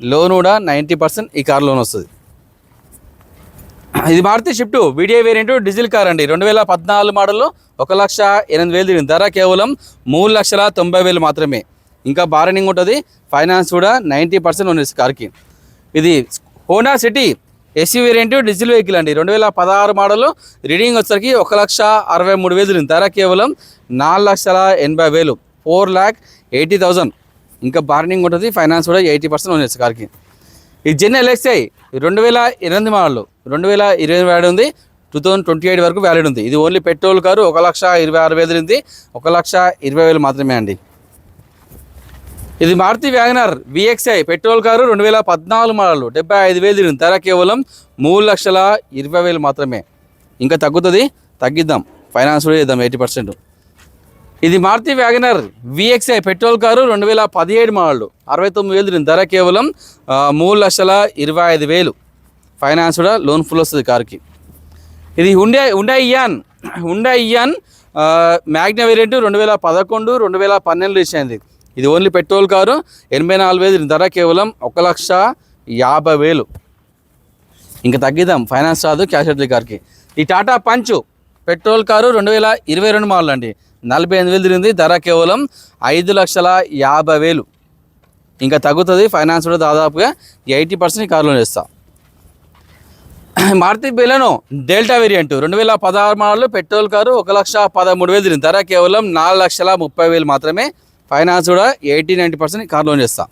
లోన్ కూడా నైంటీ పర్సెంట్ ఈ కార్ లోన్ వస్తుంది. ఇది Maruti Swift VDI variant diesel car అండి. రెండు వేల పద్నాలుగు మోడల్ ఒక లక్ష ఎనిమిది వేలు తిరిగింది. ధర కేవలం మూడు లక్షల తొంభై వేలు మాత్రమే. ఇంకా బార్గెనింగ్ ఉంటుంది. ఫైనాన్స్ కూడా నైంటీ పర్సెంట్ ఉంది కార్కి ఇది Honda City SC variant diesel vehicle అండి. రెండు వేల పదహారు మోడల్ రీడింగ్ వచ్చరికి ఒక లక్ష అరవై మూడు వేలు తిరిగింది. ధర కేవలం నాలుగు లక్షల ఎనభై వేలు. ఫోర్ ల్యాక్ ఎయిటీ థౌజండ్ ఇంకా బార్గెనింగ్ ఉంటుంది. ఫైనాన్స్ కూడా ఎయిటీ పర్సెంట్ ఉంది కార్కి ఈ జెన్ ఎల్ఎక్స్ఐ రెండు వేల ఎనిమిది మోడల్ రెండు వేల ఇరవై వ్యాడ్ ఉంది. టూ థౌజండ్ ట్వంటీ ఎయిట్ వరకు వ్యాలిడ్ ఉంది. ఇది ఓన్లీ పెట్రోల్ కారు ఒక లక్ష ఇరవై ఆరు వేలు ఉంది ఒక లక్ష ఇరవై వేలు మాత్రమే అండి. ఇది Maruti WagonR VXI petrol car రెండు వేల పద్నాలుగు మోడల్ డెబ్బై ఐదు వేలు తిరిగింది. ధర కేవలం మూడు లక్షల ఇరవై వేలు మాత్రమే. ఇంకా తగ్గుతుంది? తగ్గిద్దాం. ఫైనాన్స్ కూడా చేద్దాం ఎయిటీ పర్సెంట్. ఇది Maruti WagonR VXI petrol car రెండు వేల పదిహేడు మోడల్ అరవై తొమ్మిది వేలు తిరిగింది. ధర కేవలం మూడు లక్షల ఇరవై ఐదు వేలు. ఫైనాన్స్ కూడా లోన్ ఫుల్ వస్తుంది కారుకి. ఇది Hyundai Hyundai Eon Hyundai Eon Magna variant రెండు వేల పదకొండు రెండు వేల పన్నెండు ఇచ్చింది ఇది ఓన్లీ పెట్రోల్ కారు ఎనభై నాలుగు వేలు ధర కేవలం ఒక లక్ష యాభై వేలు. ఇంకా తగ్గిద్దాం ఫైనాన్స్ రాదు క్యాష్ ఎడ్లీ కార్కి. ఈ టాటా పంచు పెట్రోల్ కారు రెండు వేల ఇరవై రెండు మోడల్ అండి. నలభై ఎనిమిది వేలు తిరిగింది ధర కేవలం ఐదు లక్షల యాభై వేలు. ఇంకా తగ్గుతుంది ఫైనాన్స్ కూడా దాదాపుగా ఎయిటీ పర్సెంట్ ఈ కారులో ఇస్తాం మారుతి బెలను డెల్టా వేరియంట్. రెండు వేల పదహారు మోడల్ పెట్రోల్ కారు ఒక లక్ష పదమూడు వేలు తిరిగింది. ధర కేవలం నాలుగు లక్షల ముప్పై వేలు మాత్రమే. ఫైనాన్స్ కూడా eighty ninety percent car loan చేస్తాం.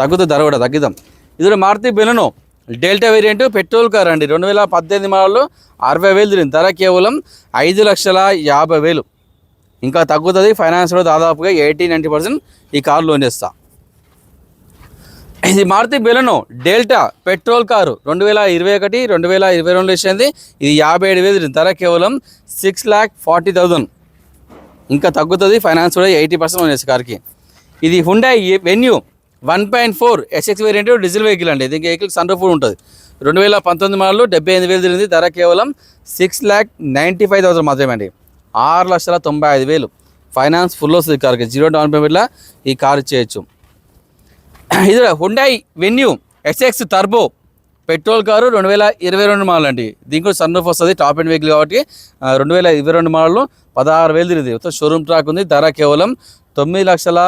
తగ్గుతుంది ధర కూడా తగ్గిద్దాం. ఇది Maruti Baleno Delta variant petrol car అండి. రెండు వేల పద్దెనిమిది మోడల్ అరవై వేలు తిరిగింది. ధర కేవలం ఐదు లక్షల యాభై వేలు. ఇంకా తగ్గుతుంది. ఫైనాన్స్ కూడా దాదాపుగా ఎయిటీ నైంటీ పర్సెంట్ ఈ కార్ లోన్ చేస్తా. ఇది Maruti Baleno Delta petrol car రెండు వేల ఇరవై ఒకటి రెండు వేల ఇరవై రెండు వచ్చింది ఇది యాభై ఏడు వేలు ధర కేవలం సిక్స్ ల్యాక్ ఫార్టీ థౌజండ్ ఇంకా తగ్గుతుంది ఫైనాన్స్ కూడా ఎయిటీ పర్సెంట్ ఉంది కార్కి. ఇది Hyundai Venue one point four SX variant diesel vehicle అండి. దీనికి వెహికల్ సన్ రూఫ్ ఉంటుంది. రెండు వేల పంతొమ్మిది మోడల్ డెబ్బై ఎనిమిది వేలు తిరిగింది. ధర కేవలం six lakh ninety five thousand మాత్రమే అండి. ఆరు లక్షల తొంభై ఐదు వేలు. ఫైనాన్స్ ఫుల్ వస్తుంది కార్కి. జీరో డౌన్ పేమెంట్లో ఈ కార్ ఇచ్చేయచ్చు. ఇది Hyundai Venue SX turbo petrol car రెండు వేల ఇరవై రెండు మోడల్ అండి. దీనికి సన్ రూఫ్ వస్తుంది టాప్ ఎండ్ వెహికల్ కాబట్టి రెండు వేల ఇరవై రెండు మోడల్ పదహారు వేలు తిరిగింది మొత్తం షోరూమ్ ట్రాక్ ఉంది ధర కేవలం తొమ్మిది లక్షల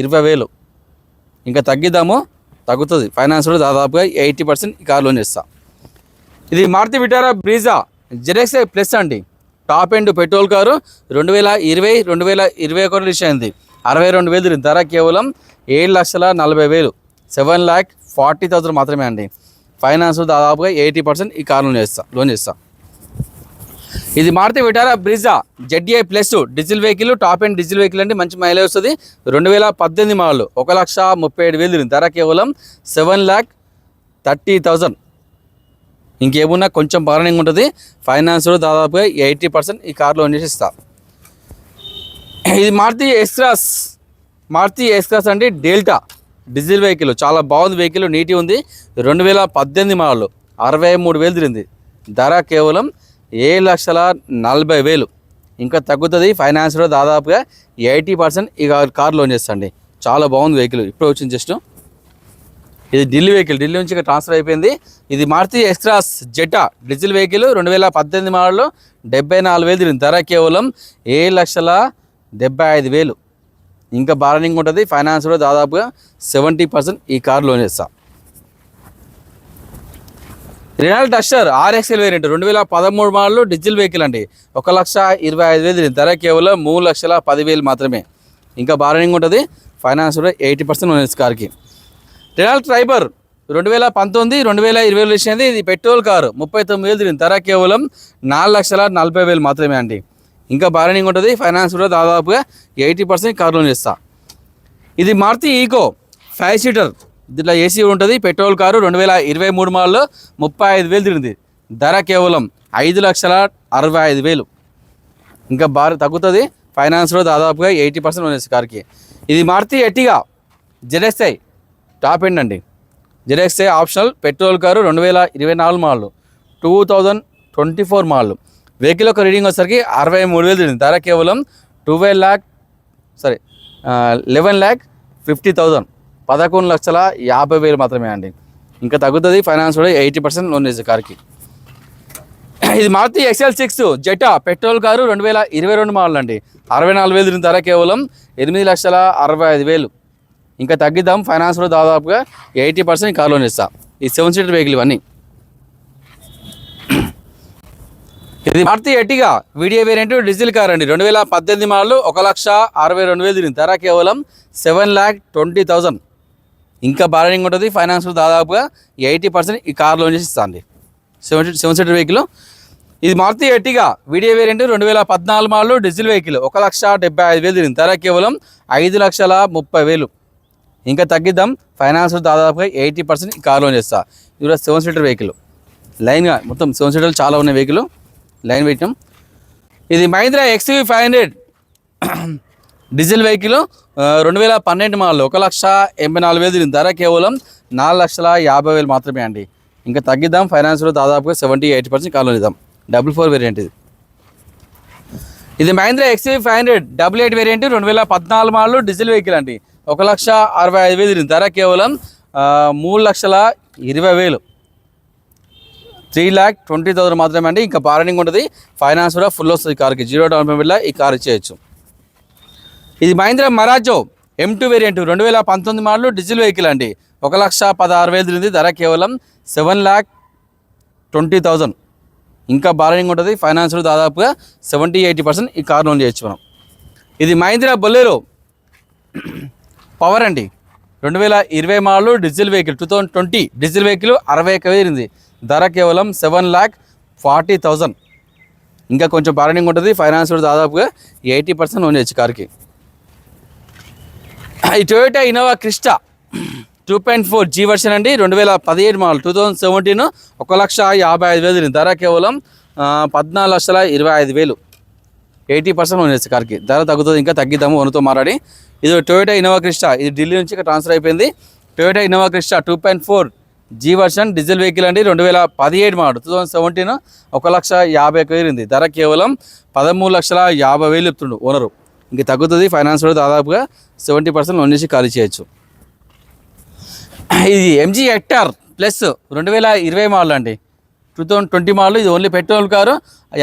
ఇరవై వేలు. ఇంకా తగ్గిద్దాము తగ్గుతుంది. ఫైనాన్స్ కూడా దాదాపుగా ఎయిటీ పర్సెంట్ ఈ కార్ లోన్ చేస్తా. ఇది Maruti Vitara Brezza ZXI plus అండి. టాప్ ఎండ్ పెట్రోల్ కారు రెండు వేల ఇరవై రెండు వేల ఇరవై ఒకటి రిలీజ్ అయింది. అరవై రెండు వేలు తిరిగింది. ధర కేవలం ఏడు లక్షల నలభై వేలు. సెవెన్ ల్యాక్ ఫార్టీ థౌసండ్ మాత్రమే అండి. ఫైనాన్స్ దాదాపుగా ఎయిటీ పర్సెంట్ ఈ కార్ లోన్ చేస్తా లోన్ చేస్తా. ఇది Maruti Vitara Brezza? ZDI plus diesel vehicle top end diesel vehicle అంటే మంచి మైలేజ్ వస్తుంది. రెండు వేల పద్దెనిమిది మోడల్ ఒక లక్ష ముప్పై ఏడు వేలు ధర కేవలం సెవెన్ ల్యాక్ థర్టీ థౌజండ్ ఇంకేమున్నా కొంచెం బార్నింగ్ ఉంటుంది. ఫైనాన్స్ దాదాపుగా ఎయిటీ పర్సెంట్ ఈ కార్ లోన్ చేసి ఇస్తాను ఇది మారుతి ఎస్క్రాస్ మారుతి ఎక్స్క్రాస్ అంటే డెల్టా డీజిల్ వెహికల్. చాలా బాగుంది వెహికల్ నీటి ఉంది. రెండు వేల పద్దెనిమిది మోడల్ అరవై మూడు వేలు తిరిగింది. ధర కేవలం ఏడు లక్షల నలభై వేలు. ఇంకా తగ్గుతుంది ఫైనాన్స్లో దాదాపుగా ఎయిటీ పర్సెంట్ ఈ కార్ లోన్ చేస్తండి చాలా బాగుంది వెహికల్ ఇప్పుడు వచ్చింది జస్ట్. ఇది ఢిల్లీ వెహికల్ ఢిల్లీ నుంచి ఇక్కడ ట్రాన్స్ఫర్ అయిపోయింది. ఇది మారుతి ఎక్స్ట్రాస్ జెటా డీజిల్ వెహికల్ రెండు వేల పద్దెనిమిది మోడల్ డెబ్బై నాలుగు వేలు తిరిగింది. ధర కేవలం ఏడు లక్షల డెబ్బై ఐదు వేలు. ఇంకా బార్నింగ్ ఉంటుంది ఫైనాన్స్ కూడా దాదాపుగా సెవెంటీ పర్సెంట్ ఈ కార్ లోన్ ఇస్తా రినాల్డ్ డస్టర్ ఆర్ఎక్స్ఎల్ వేరియంట్ రెండు వేల పదమూడు మోడల్లో డీజిల్ వెహికల్ అండి. ఒక లక్ష ఇరవై ఐదు వేలు ధర కేవలం మూడు లక్షల పదివేలు మాత్రమే. ఇంకా బార్నింగ్ ఉంటుంది ఫైనాన్స్ కూడా ఎయిటీ పర్సెంట్ లోన్ చేస్తుంది కార్కి. రినాల్డ్ ట్రైబర్ రెండు వేల పంతొమ్మిది రెండు వేల ఇరవై వేలు వచ్చింది ఇది పెట్రోల్ కారు. ముప్పై తొమ్మిది వేలు తిరిగింది ధర కేవలం నాలుగు లక్షల నలభై వేలు మాత్రమే అండి. ఇంకా బార్నింగ్ ఉంటుంది ఫైనాన్స్ కూడా దాదాపుగా ఎయిటీ పర్సెంట్ కార్ లోన్ ఇస్తాను ఇది మారుతి ఈకో ఫైవ్ సీటర్ దీంట్లో ఏసీ ఉంటుంది పెట్రోల్ కారు రెండు వేల ఇరవై మూడు మోడల్ ముప్పై ఐదు వేలు తిరిగింది. ధర కేవలం ఐదు లక్షల అరవై ఐదు వేలు. ఇంకా బాగా తగ్గుతుంది ఫైనాన్స్లో దాదాపుగా ఎయిటీ పర్సెంట్ ఉంది కార్కి. ఇది Maruti Ertiga ZXI top end అండి. జెడెక్స్ఐ ఆప్షనల్ పెట్రోల్ కారు రెండు వేల ఇరవై నాలుగు మాళ్ళు టూ థౌజండ్ ట్వంటీ ఫోర్ మాళ్ళు వెహికల్ యొక్క రీడింగ్ వచ్చేసరికి అరవై మూడు వేలు తిరిగింది. ధర కేవలం twelve lakh sorry eleven lakh fifty thousand పదకొండు లక్షల యాభై వేలు మాత్రమే అండి. ఇంకా తగ్గుతుంది ఫైనాన్స్ కూడా ఎయిటీ పర్సెంట్ లోన్ చేసే కార్కి. ఇది Maruti XL six Zeta petrol car రెండు వేల ఇరవై రెండు మోడల్ అండి. అరవై నాలుగు వేలు తిరిగిన ధర కేవలం ఎనిమిది లక్షల అరవై ఐదు వేలు. ఇంకా తగ్గిద్దాం ఫైనాన్స్ కూడా దాదాపుగా ఎయిటీ పర్సెంట్ కార్ లోన్ ఇస్తా ఈ సెవెన్ సీటర్ వెహికల్ ఇవన్నీ. ఇది Maruti Ertiga VDI variant diesel car అండి. రెండు వేల పద్దెనిమిది మోడల్ ఒక లక్ష అరవై రెండు వేలు తిరిగింది. ధర కేవలం సెవెన్ ల్యాక్ ట్వంటీ థౌజండ్ ఇంకా బార్గెనింగ్ ఉంటుంది. ఫైనాన్స్ దాదాపుగా ఎయిటీ పర్సెంట్ ఈ కార్ లోన్ చేసి ఇస్తా అండి సెవెన్ సెవెన్ సీటర్ వెహికల్ ఇది మారుతి ఎట్టిగా వీడియో వేరియంట్ రెండు వేల పద్నాలుగు మాడలు డీజిల్ వెహికల్ ఒక లక్ష డెబ్బై ఐదు వేలు తిరిగింది. ధర కేవలం ఐదు లక్షల ముప్పై వేలు. ఇంకా తగ్గిద్దాం. ఫైనాన్స్ దాదాపుగా ఎయిటీ పర్సెంట్ కార్ లోన్ చేస్తా. ఇది కూడా సెవెన్ సీటర్ వెహికల్ లైన్గా మొత్తం సెవెన్ సీటర్లు చాలా ఉన్నాయి వెహికల్ లైన్ పెట్టినాం. ఇది Mahindra XUV five hundred diesel vehicle రెండు వేల పన్నెండు మోడల్ ఒక లక్ష ఎనభై నాలుగు వేలు దీని ధర కేవలం నాలుగు లక్షల యాభై వేలు మాత్రమే అండి. ఇంకా తగ్గిద్దాం ఫైనాన్స్లో దాదాపుగా సెవెంటీ ఎయిటీ పర్సెంట్ కాలం ఇద్దాం. డబుల్ ఫోర్ వేరియంట్ ఇది. ఇది Mahindra XUV five hundred double eight variant రెండు వేల పద్నాలుగు మాళ్ళు డీజిల్ వెహికల్ అండి. ఒక లక్ష అరవై ఐదు వేలు దీని ధర కేవలం మూడు లక్షల ఇరవై వేలు. త్రీ ల్యాక్ ట్వంటీ థౌసండ్ మాత్రమే అండి. ఇంకా బార్గెనింగ్ ఉంటుంది. ఫైనాన్స్ కూడా ఫుల్ వస్తుంది కార్కి. జీరో డౌన్ పేమెంట్లో ఈ కార్ ఇచ్చేయచ్చు. ఇది Mahindra Marazzo M two variant రెండు వేల పంతొమ్మిది మోడల్ డీజిల్ వెహికల్ అండి. ఒక లక్ష పదహారు వేలు తిరిగింది. ధర కేవలం సెవెన్ ల్యాక్ ట్వంటీ థౌజండ్ ఇంకా బార్గెనింగ్ ఉంటుంది. ఫైనాన్స్ దాదాపుగా సెవెంటీ ఎయిటీ పర్సెంట్ ఈ కార్ లోన్ చేయొచ్చు మనం. ఇది మహీంద్రా బొలేరో పవర్ అండి. రెండు వేల ఇరవై model diesel vehicle two thousand twenty diesel vehicle అరవై ఒక వేరింది ధర కేవలం సెవెన్ ల్యాక్ ఫార్టీ థౌజండ్ ఇంకా కొంచెం బార్గెనింగ్ ఉంటుంది ఫైనాన్స్ కూడా దాదాపుగా ఎయిటీ పర్సెంట్ లోన్ చేయొచ్చు కార్కి ఈ Toyota Innova Crysta two point four G version అండి రెండు వేల పదిహేడు మోడల్ టూ థౌజండ్ సెవెంటీన్ ఒక లక్ష యాభై ఐదు వేలు ధర కేవలం పద్నాలుగు లక్షల ఇరవై ఐదు వేలు. ఎయిటీ పర్సెంట్ లోన్ చేస్తే కార్కి ధర తగ్గుతుంది ఇంకా తగ్గిద్దాము వనుతో మాట్లాడి. ఇది టొయోటా ఇన్నోవా క్రిస్టా ఇది ఢిల్లీ నుంచి ట్రాన్స్ఫర్ అయిపోయింది. Toyota Innova Crysta two point four G version diesel vehicle అండి. రెండు వేల పదిహేడు మోడల్ టూ థౌసండ్ సెవెంటీన్ ఒక లక్ష యాభై ఒక వేలు ఉంది. ధర కేవలం పదమూడు లక్షల యాభై వేలు చెప్తుండు ఓనరు. ఇంక తగ్గుతుంది. ఫైనాన్స్ కూడా దాదాపుగా సెవెంటీ పర్సెంట్ లోన్ చేసి ఖాళీ చేయొచ్చు. ఇది ఎంజీ హెక్టార్ ప్లస్ రెండు వేల ఇరవై మోడల్ అండి. Two thousand twenty model. ఇది ఓన్లీ పెట్రోల్ కారు.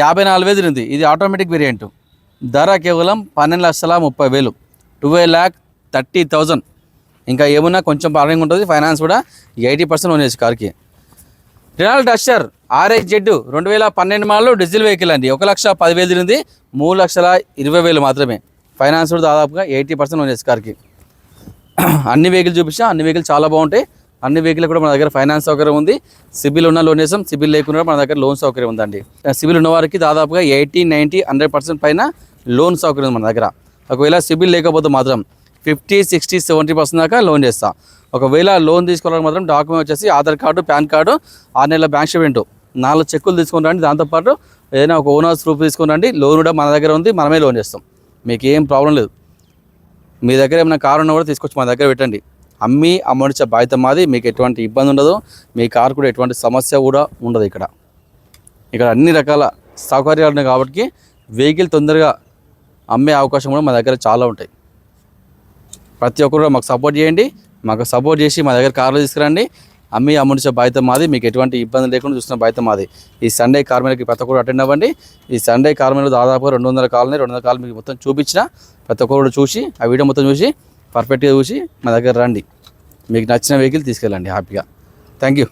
యాభై నాలుగు వేలు ఉంది. ఇది ఆటోమేటిక్ వేరియంట్. ధర కేవలం పన్నెండు లక్షల ముప్పై వేలు. ట్వెల్వ్ ల్యాక్ థర్టీ థౌజండ్ ఇంకా ఏమున్నా కొంచెం ప్రాబ్లం ఉంటుంది ఫైనాన్స్ కూడా ఎయిటీ పర్సెంట్ లోన్ కార్కి. రినాల్డ్ డస్టర్ ఆర్ఎక్స్ జెడ్ రెండు వేల పన్నెండు మోడల్ డీజిల్ వెహికల్ అండి. ఒక లక్ష పదివేలు తిరిగింది మూడు లక్షల ఇరవై వేలు మాత్రమే. ఫైనాన్స్ కూడా దాదాపుగా ఎయిటీ పర్సెంట్ లోన్ కార్కి. అన్ని వెహికల్ చూపించా అన్ని వెహికల్ చాలా బాగుంటాయి. అన్ని వెహికల్ కూడా మన దగ్గర ఫైనాన్స్ సౌకర్యం ఉంది. సిబిల్ ఉన్న లోన్ వేసాం సిబిల్ లేకుండా మన దగ్గర లోన్ సౌకర్యం ఉందండి. సిబిల్ ఉన్న వారికి దాదాపుగా ఎయిటీ నైంటీ హండ్రెడ్ పర్సెంట్ పైన లోన్ సౌకర్యం ఉంది మన దగ్గర. ఒకవేళ సిబిల్ లేకపోతే మాత్రం ఫిఫ్టీ సిక్స్టీ సెవెంటీ పర్సెంట్ దాకా లోన్ చేస్తాం. ఒకవేళ లోన్ తీసుకోవడానికి మాత్రం డాక్యుమెంట్ వచ్చేసి ఆధార్ కార్డు పాన్ కార్డు ఆరు నెలల బ్యాంక్ స్టేట్మెంట్. నాలుగు చెక్కులు తీసుకుని రండి దాంతోపాటు ఏదైనా ఒక ఓనర్స్ ప్రూఫ్ తీసుకుని రండి లోన్ కూడా మన దగ్గర ఉంది మనమే లోన్ చేస్తాం. మీకు ఏం ప్రాబ్లం లేదు. మీ దగ్గర ఏమైనా కారు ఉన్నా కూడా తీసుకొచ్చి మా దగ్గర పెట్టండి. అమ్మి అమ్మడిచ్చే బాధ్యత మాది మీకు ఎటువంటి ఇబ్బంది ఉండదు మీ కారు కూడా ఎటువంటి సమస్య కూడా ఉండదు ఇక్కడ. ఇక్కడ అన్ని రకాల సౌకర్యాలు ఉన్నాయి కాబట్టి వెహికల్ తొందరగా అమ్మే అవకాశం కూడా మా దగ్గర చాలా ఉంటాయి. ప్రతి ఒక్కరు మాకు సపోర్ట్ చేయండి. మాకు సపోర్ట్ చేసి మా దగ్గర కార్లు తీసుకురండి. అమ్మి అమ్ముడిచే బాధ్యత మాది. మీకు ఎటువంటి ఇబ్బంది లేకుండా చూసిన బాధ్యత మాది. ఈ సండే కార్మికులకి ప్రతి ఒక్కరు అటెండ్ అవ్వండి. ఈ సండే కార్మికులు దాదాపు రెండు వందల కాలని రెండు వందల కాలు మీకు మొత్తం చూపించిన ప్రతి ఒక్కరు కూడా చూసి ఆ వీడియో మొత్తం చూసి పర్ఫెక్ట్గా చూసి మా దగ్గర రండి. మీకు నచ్చిన వెహికల్ తీసుకెళ్ళండి హ్యాపీగా థ్యాంక్ యూ